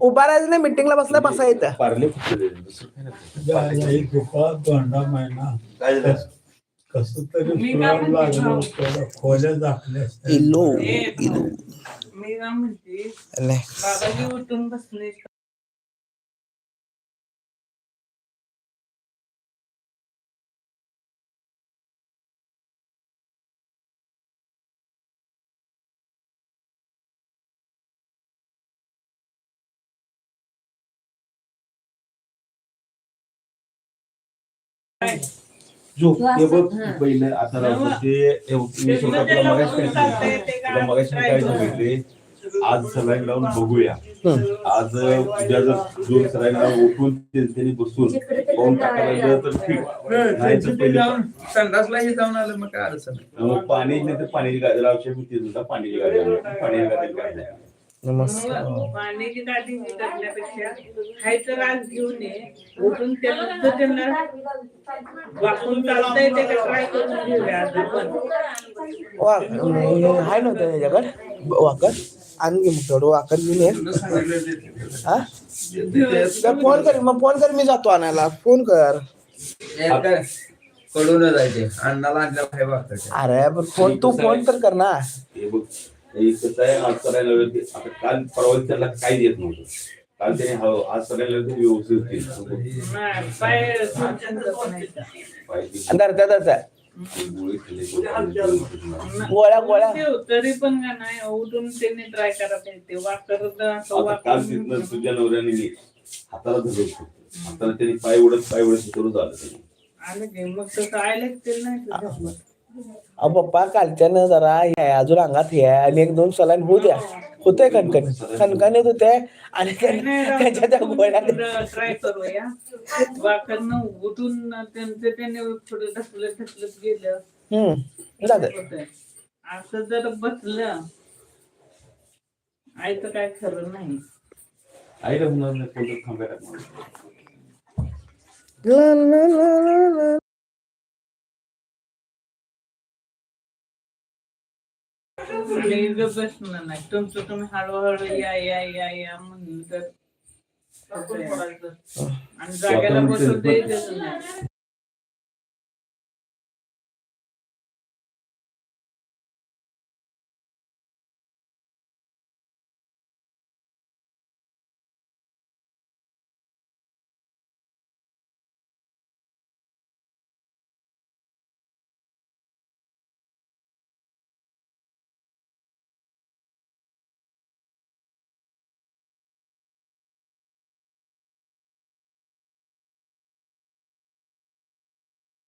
उभा राहायचं नाही मिटिंगला बसला बसा येतं पार्ले फुटले दुसरं नाही. काय झालं कस तरी लागलं? होतं खोल्या दाखल्या असत्या. इलो ए, इलो मी काय म्हणते. बाबाजी उठून बसले जो हे. बघ पहिलं आता राहतो ते हे बघ, मगाशी काय सांगितलं? मगाशी मी काय सांगितले? आज सलाईन लावून बघूया. आज उद्या जर जो सलाईन लावून उठून ते- त्यांनी बसून पाऊन टाकायला तर ठीक. नाही तर पहिले संडासला हे जाऊन आलं मग काय अडचण पाणी नाही तर पाण्याची गाडी लावशे मी ते सुद्धा पाण्याची गाडी. पाण्याची गाडी काय पाण्याची गाडी करण्यापेक्षा खायचं राग घेऊन ये उठून त्याला तर त्यांना वाकून चालता येते का ट्राय करून घेऊया आज आपण? वा हे हाय नव्हतं त्याच्याकडे वाकर आणखी मग तेवढं वाकर घेऊन ये. हा? तर फोन कर मग फोन कर मी जातो आणायला. फोन कर. कडून जायचे अण्णाला अरे पण फोन तू फोन तर कर ना. कसं आहे आज करायला आता काल परवा त्याला काही येत नव्हतं. काल त्याने हवं आज करायला ते व्यवस्थित केलं. गोळ्या गोळ्या. तरी पण का नाही उठून त्यांनी ट्राय करा पाहिजे वाकर आता काल तिथनं तुझ्या नवऱ्याने मी हाताला धरलं हाताला त्याने पाय उडत पाय उडत करून झालं. की मग तसं आयला ते नाही. अहो पप्पा कालच्यानं जरा हे आहे, अजून अंगात हे आहे आणि एक दोन सलाईन होऊ द्या. होतंय कणकण. कणकणीत होते आणि त्या- त्याच्या त्या गोळ्या ट्राय करूया वाकरनं उठून त्यांचं त्याने पुढे ढकलत ढकलत गेलं. हम्म जात. होतंय. असं जर बसलं आयचं काय खरं नाही. आईला होणार नाही. आणि इथं बसणं नाही. तुमचं तुम्ही हळूहळू या या या या म्हणलं तर. आणि जागेला बसून द्यायचं नाही.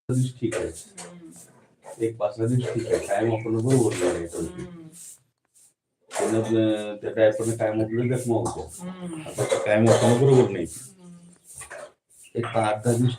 ठीक आहे. एक पाच सहा दिवस ठीक आहे. कायम आपण बरोबर त्या टायपरने कायम आपलं जखमा होतो. आता कायम आपण बरोबर नाही. एक आठ दहा दिवस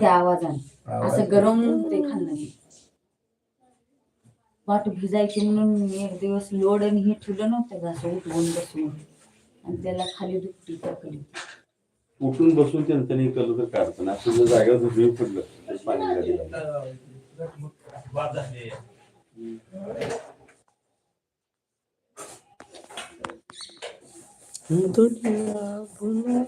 त्या आवाजाने आवाज असं गरम ते खाल्लं मी वाट भिजायची म्हणून मी एक दिवस लोड आणि हे ठेवलं नव्हतं का असं उठवून बसवून आणि त्याला खाली दुपटी टाकली उठून बसून त्यांचं त्यांनी केलं तर काय अडचण नाही. असं जर जागेवर झोपी पडलं. पाणी. दुनिया भुला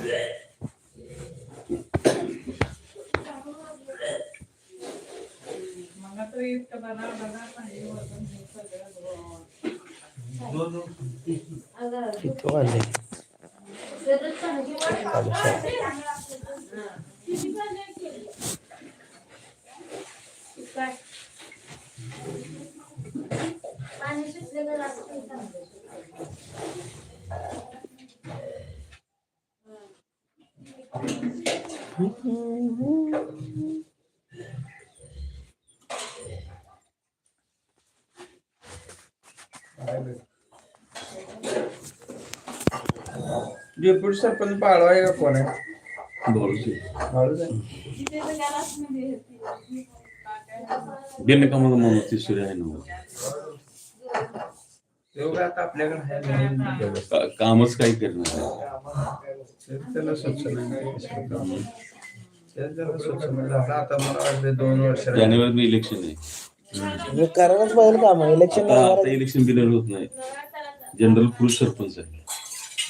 दे. मला तर पाणी वरून हे सगळं किती वाजले डेप्युटी सरपंच बाळू आहे का कोण आहे. बाळूच आहे बिनकामाचा माणूस ती सूर्य आहे ना तो काय आता आपल्याकडे आहे म्हणून ठेवलं. का- कामच काही करणार नाही. ते त्याला सुचना नाही काम. त्याला आता मला वाटतं दोन वर्ष. जानेवारीत इलेक्शन आहे. करायलाच पाहिजे काम. इलेक्शन आता आता इलेक्शन बिनर होत नाही. जनरल पुरुष सरपंच आहे आणि आपल्याला आपल्याला लागते जेवायला.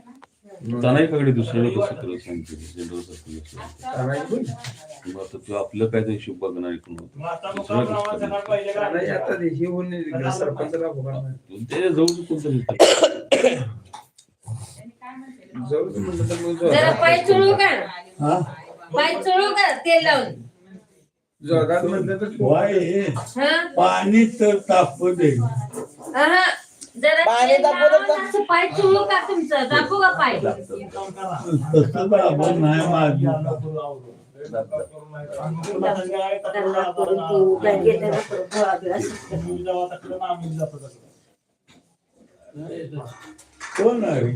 तानाई काकडे दुसऱ्याला कसं करत सांगते जनरल सरपंच करायचं कोण? मग आता तू आपलं काय ते हिशोब बघणार ऐकून दुसऱ्याला कसं? करायचं आता ते हे जाऊ दे कोणतरी. जाऊ जरा पाय चोळू का हा? पाय चोळू का तेल लावून. वाय हा? पाणी तर तापू दे. जरा पाणी तेल दाखवू लावून देता? असं पाय चोळू का तुमचं दाखवू का पाय तसं दाबून नाही माझं कोण आहे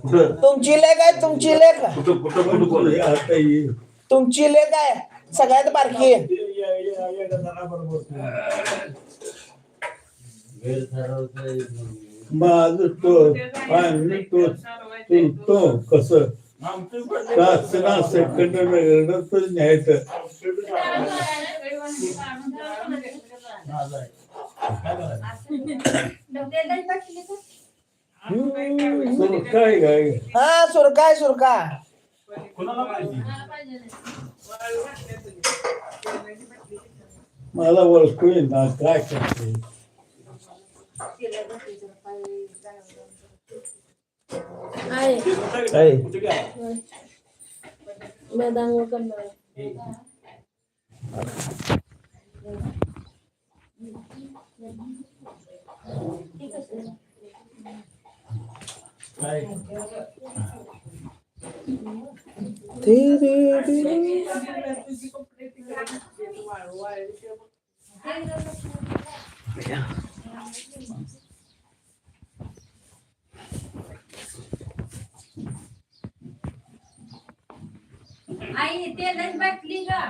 कुठं तुमची लेख आहे तुमची लेख कुठं कुठं कुठं कोण आहे? आता ये तुमची लेख आहे सगळ्यात बारकी आहे माझ तो पाणी तो तो कस शासना सेकंड रडतच न्यायचं काय काय हा सुरकाय सुरका मला ओळखू ना काय करते? धीरे धीरे तुझी कपडे तिकडे वाळू वाळली ते बघ. आई तेलाची बाटली का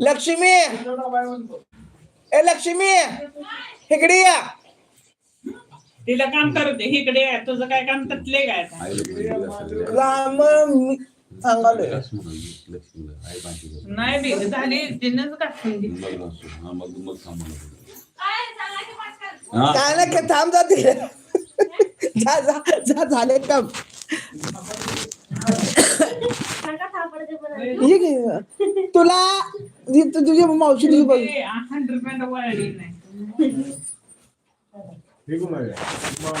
लक्ष्मी! ए लक्ष्मी! इकडे या. तिला काम करू दे इकडे आहे. तुझं काय काम तटले काय काम सांगालोय. नाही बे झाली दिली. काय ना थांब जाते जा जा जा झाले काम. तुला तुझी मावशी तुझी बघ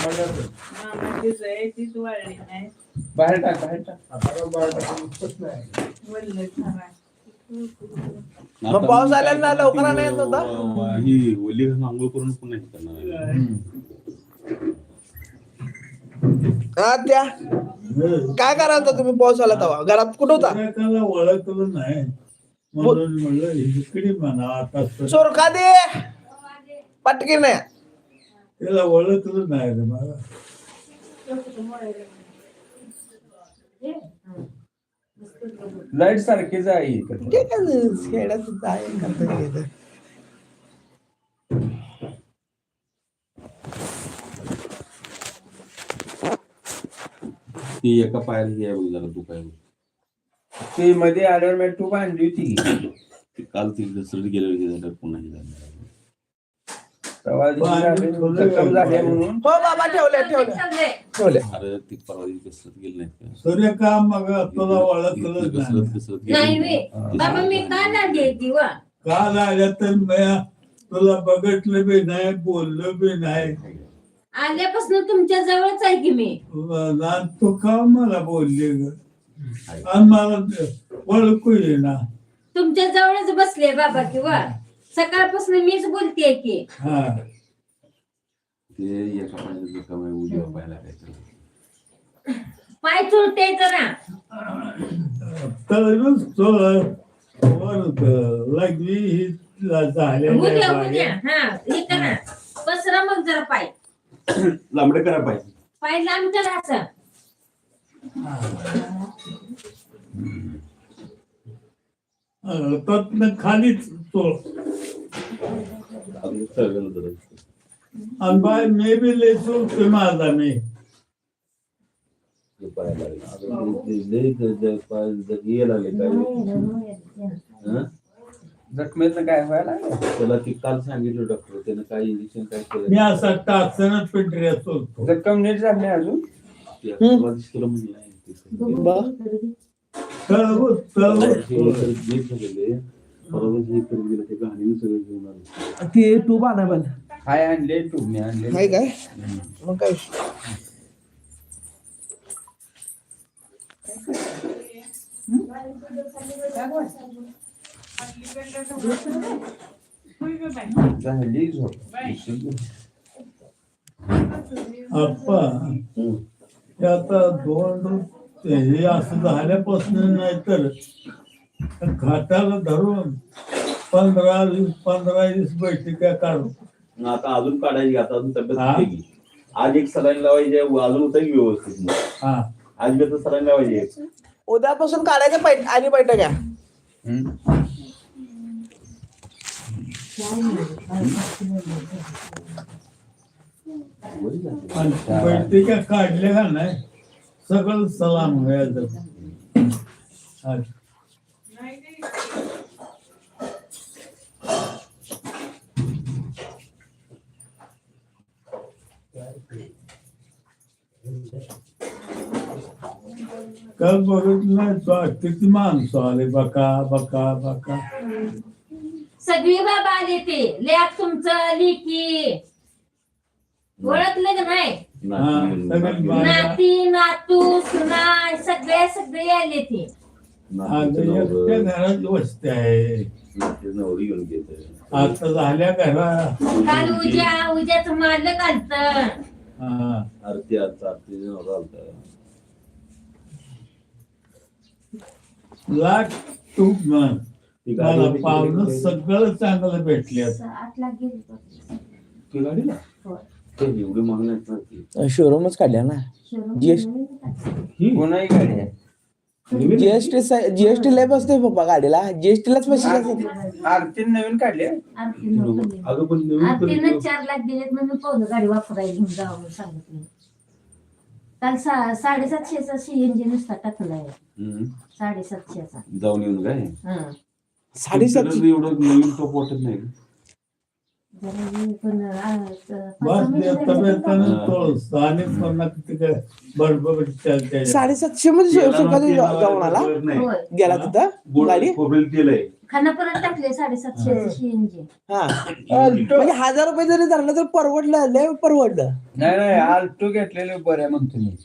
मामाचीच आहे तीच वळली नाही बाहेर टाक बाहेर टाक खरा मग पाऊस आल्यानं ना लवकर येत? अं, ही ओली घालून आंघोळ करून पुन्हा हे करणार आहे. हा त्या काय करायला होता तुम्ही पाऊस आला तेव्हा? घरात कुठं होता? त्याला ओळखलं नाही. म्हणून म्हणलं इकडे म्हणा आता. सर- चोरका दे. पटकी नाही त्याला ओळखलं नाही रे मला लाइट सारखीच आहे इकडे. ठीक. ती एका पायाला हे आहे बघ जरा दुखायला ती मध्ये आल्यावर मी टूब आणली होती ते काल ती घसरत गेल्यावर हे झालं पुन्हा हे झालं तेव्हा दिवशी झाले, जखम झाली म्हणून. हो बाबा ठेवले ठेवले. ठेवले. अरे ती परवा दिवशी घसरत गेली नाही का? सूर्यका मग तुला नाही. घसरत नाही गेली वे बाबा मी का नाही देते वा? काल आल्या तर तुला बघितलं बी नाही बोललो बी नाही. आल्यापासून तुमच्या जवळच आहे की मी? लहान तू का मला बोलले ग? आणि मला ओळखू येईना. तुमच्या जवळच बसले बाबा किंवा सकाळपासून मीच बोलतेय की. हा. ते एका आहे उजव्या पायाला काहीतरी पाय तर लागली ही उद्या उद्या. हा हे करा पसरा मग जरा पाय. लांबडे करा पाहिजे पाय लांब करा असं. अं, त्यातनं खालीच तो. आणि बाय मे बी लय चुकते माझा मी ते ते- ते? जखमेतनं काय व्हायला? त्याला ते काल सांगितलं डॉक्टर त्यानं काय इंजेक्शन काय मी केलं असा टाचणच पिंढऱ्या चोलतो जखम नीट झाली अजून ते तुला म्हणलं नाही ते. बा तळवत तळवत तर जे झालेले, परवा दिवशी करून गेलं, ते गाडीनं सगळं घेऊन आले. ते तू बाणा पण हाय आणले टूब मी आणले. काय काय? मग काय? झाली झोप. आप्पा ते आता दोन हे असं झाल्यापासून नाही तर घाटाला धरून पंधरा वीस पंधरा वीस बैठका काढू मग आता अजून काढायची आता अजून तब्येत हा. होते की आज एक सलाईन लावायची आहे, अजून होतं व्यवस्थित हा. आज आता सलाईन लावायची आहे. उद्यापासून काढायचं पैठ आणि बैठक घ्या आणि बैठका काढल्या का नाही? सकल सलाम व्हायचं हा. काल बघितलं तो किती माणसं आले बका बका बका. सगळी बाबा आले ते लेख तुमचं लिखी. ओळखलं का नाही? नाती- सगळं नाती- सुना सगळे सगळे आले ते. एकट्या घरात वस्ती आहे. नातीचं नवरी घेऊन. आता झाल्या घरा. काल उद्या उद्याच मालक आलत. हा. आरती आरती आरती नवरा आलता. लाख तूप म्हण ती गाडी मला होती पावलं की- सगळं चांगलं भेटले आठला गेली ती गाडीला? ते एवढी. शोरूमच काढल्या ना. कोणाही गाडी आहे? जीएसटी जीएसटी लय बसते पप्पा गाडीला. जीएसटी लाच पैसे जातात. आरती नवीन काढले अगं पण नवीन आरतीनं खरेदी- चार लाख दिलेत म्हणून पावलं गाडी वापरायला घेऊन जावं सांगितलं. काल सा साडेसातशेचा सीएनजी नुसता टाकलाय. साडेसातशेचा. जाऊन येऊन काय? हं. साडेसातशे एवढं नवीन टॉप वाटत नाही साडेसातशे मध्ये जाऊन आला? गेला तिथं? गोड? टाकले साडेसातशे सीएनजी हा. म्हणजे हजार रुपये जरी धरलं तर परवडलं लय परवडलं. नाही नाही आल्टो घेतलेले बऱ्या म्हणतो मी.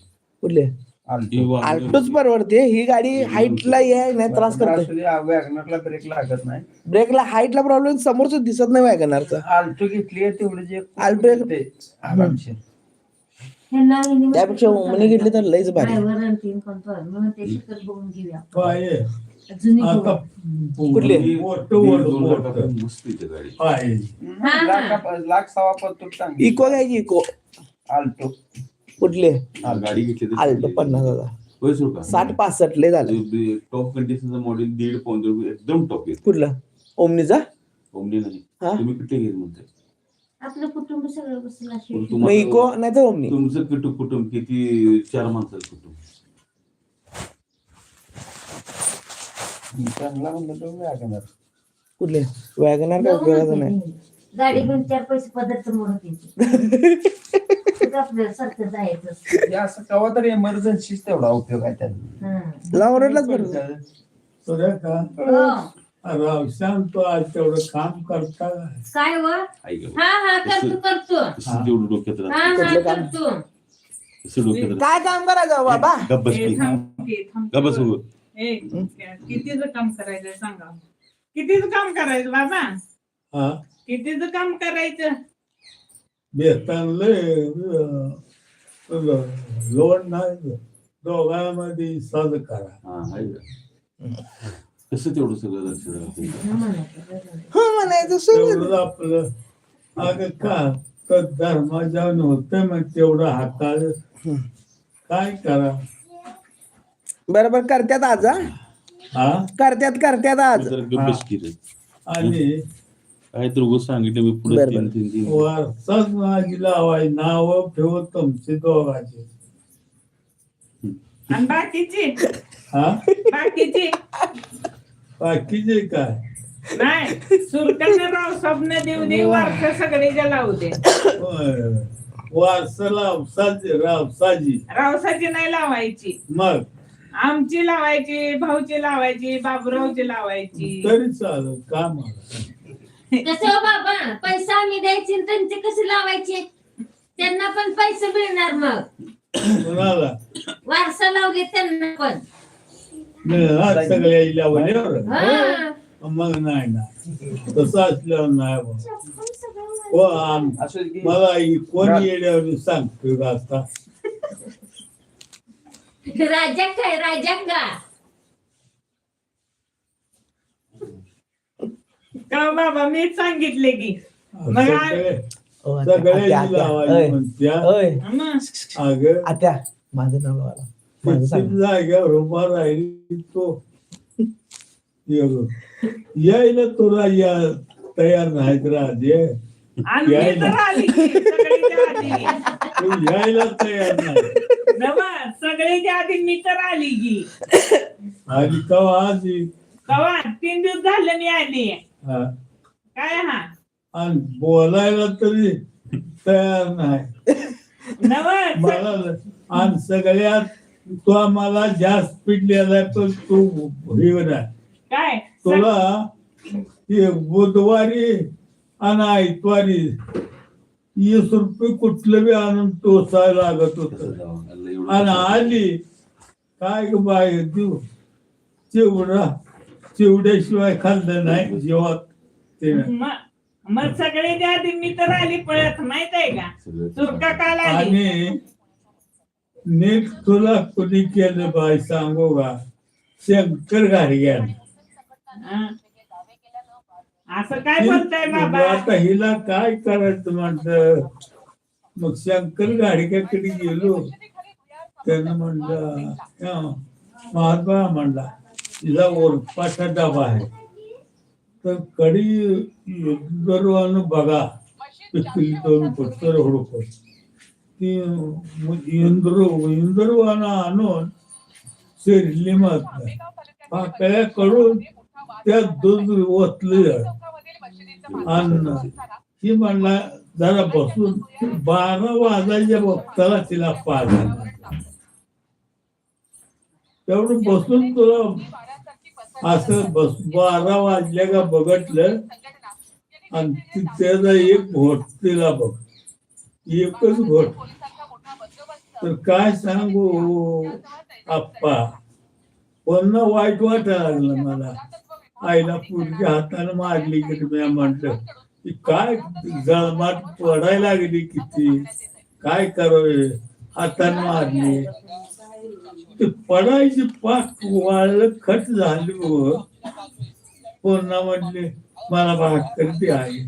कुठले? आल्टोच परवडते. ही गाडी हाईटला ये नाही त्रास करते. वॅगनरला ब्रेक लागत नाही. ब्रेकला हाईटला प्रॉब्लेम समोरच दिसत नाही वॅगनारचा. आल्टो घेतली आहे तेवढी जे ते आरामशीर. त्यापेक्षा ओमनी घेतली तर लयच भारी. कुठली? इको घ्यायची इको. आल्टो कुठले? हा, गाडी घेतली तर चांगली. पन्नास हजार. होय सुरू का? साठ पासष्ट लय झालं. टॉप कंडिशनचं मॉडेल दीड पाऊन रुपये एकदम टॉप येते कुठलं? ओमनीचा? ओमनी नाही. हा? तुम्ही कुठे घेत म्हणताय? आपलं कुटुंब सगळं बसलं असेल. पण मग इको नाही तर ओमनी. तुमचं कुटुंब कुटुंब किती चार माणसाचं कुटुंब? चांगला म्हणलं कुठले? वॅगनार काय उपयोगाचं नाही? गाडी घेऊन चार पैसे पदार्थ मोडत येते आपल्याला सारखं जायचं. हे असं कवा तरी इमर्जन्सीच तेवढा उपयोग आहे त्याचा हं. का हो. आज तेवढं काम करता. काय? व? हा हा करतो करतो. डोक्यात हा राहतं हा डोक्यात राहतं. काय काम करायचं बाबा? गप्प बस ए, की. थांब की, थांब. गप्प बस. उभं. ए, कितीचं काम करायचं सांगा. कितीचं काम करायचं बाबा? हा. कितीचं काम करायचं? लोड नाही दोघांमध्ये साध करा. हा? कसं तेवढं सगळं लक्ष हा म्हणायचं. हो आपलं अगं का? तर धर्माच्या होतं मग तेवढं हाताळ. काय करा? बरोबर करत्यात आज हा? हा? करत्यात करत्यात आज. आणि काय तर उगाच सांगितलं मी पुढे बरं, तीन तीन तीन. वारसाच माझी लावाय नाव ठेवत तुमचे दोघाचे. आणि बाकीची? हा? बाकीची? बाकीचे काय? नाही सुरकाने राव स्वप्न देऊ दे वारस सगळेच्या लावू दे. होय. वारस लावसाची रावसाजी रावसाची नाही लावायची. मग? आमची लावायची भाऊची लावायची बाबूरावची लावायची. तरी चालेल का मला कसं हो बाबा पैसा आम्ही द्यायचे आणि त्यांचे कसे लावायचे? त्यांना पण पैसे मिळणार मग. कुणाला? वारसा लावले त्यांना पण. मिळणार सगळ्या लावल्यावर हा. मग नाही ना. तसं असल्यावर नाही बा. हो आम- असं की मला ही कोण येण्यावर सांगतो आता राजा काय? राजा का? का बाबा मीच सांगितले की. मग आ- सगळे- ओ, आत्या, आत्या, सगळ्यांनी आत्या. लावायची ओय, म्हणत्या. ओय, मग अगं आत्या माझं नाव लावा. माझं सांग. किती जाग्यावर उभा राहिली तो. यायला तुला या तयार नाहीत राजे. आणि मी तर आली की सगळीच्या आधी. तू यायला तयार नाही. नवा सगळीच्या आधी मी तर आली की. आणि कवा आधी कवा? तीन दिवस झाले मी आली. हा. काय हा? आणि बोलायला तरी तयार नाही. मला आणि सगळ्यात तो आम्हाला जास्त पिडलेला आहे, पण तू हे नाही काय? तुला ते बुधवारी आणि आयतवारी वीस रुपये कुठलं बी आणून टोचायला लागत होत. आणि आली काय ग बाय देऊ चिवडा चिवड्याशिवाय खाल्लं नाही जेवत ते म- मग सगळीच्या आधी मी तर आली पळत माहीत आहे का? सगळं सुरका काल आली. आणि नीट तुला कुणी केलं बाय सांगू का? शंकर घाडग्यान हं. असं काय बोलताय बाबा? आता हिला काय करायचं म्हणलं मग शंकर गाडग्याकडे गेलो? त्यानं म्हणलं "हं, महात्मा म्हणला तिला ओरपाचा डबा आहे. तर कडी गरवानं बघा. दोन पत्तर हुडकून. ती इंद्र इंद्रवानं आणून शिरली मत पाकळ्या कडून त्यात दूध ओतले अन्न ती म्हणला जरा बसून बारा वाजायच्या वक्ताला तिला पाहिजे तेवढं बसून तुला असं बस बारा वाजल्या का बघितलं? आणि ती- त्याचा एक घोट तिला बघ. एकच घोट तर काय सांगू? आप्पा पुन्हा वाईट वाटायला लागलं मला. आईला पुढच्या हाताने मारली की मी म्हटलं की काय जळमाट पडायला लागली किती? काय करावे? हाताने मारली. पडायची पाक वाळलं खट झाली. व पुन्हा म्हटले मला भाकर ती आहे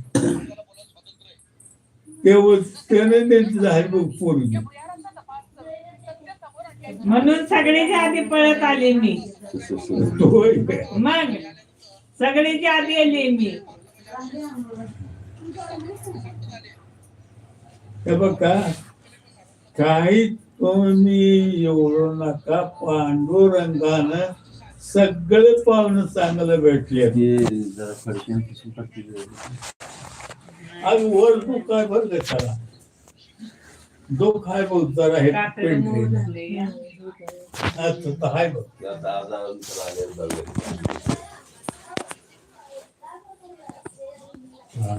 तेव्हा त्याने त्यांची झाली बघ पोरगी. म्हणून सगळ्याच्या आधी पळत आले मी. होय. मग सगळ्याच्या आधी आले मी. हे बघा काही तुम्ही एवढं नका पांडुरंगानं सगळे पाहुणं चांगलं भेटले. आज वर तू काय बरं त्याला. दुःख आहे बघ जरा हे आहे. बघ. हा.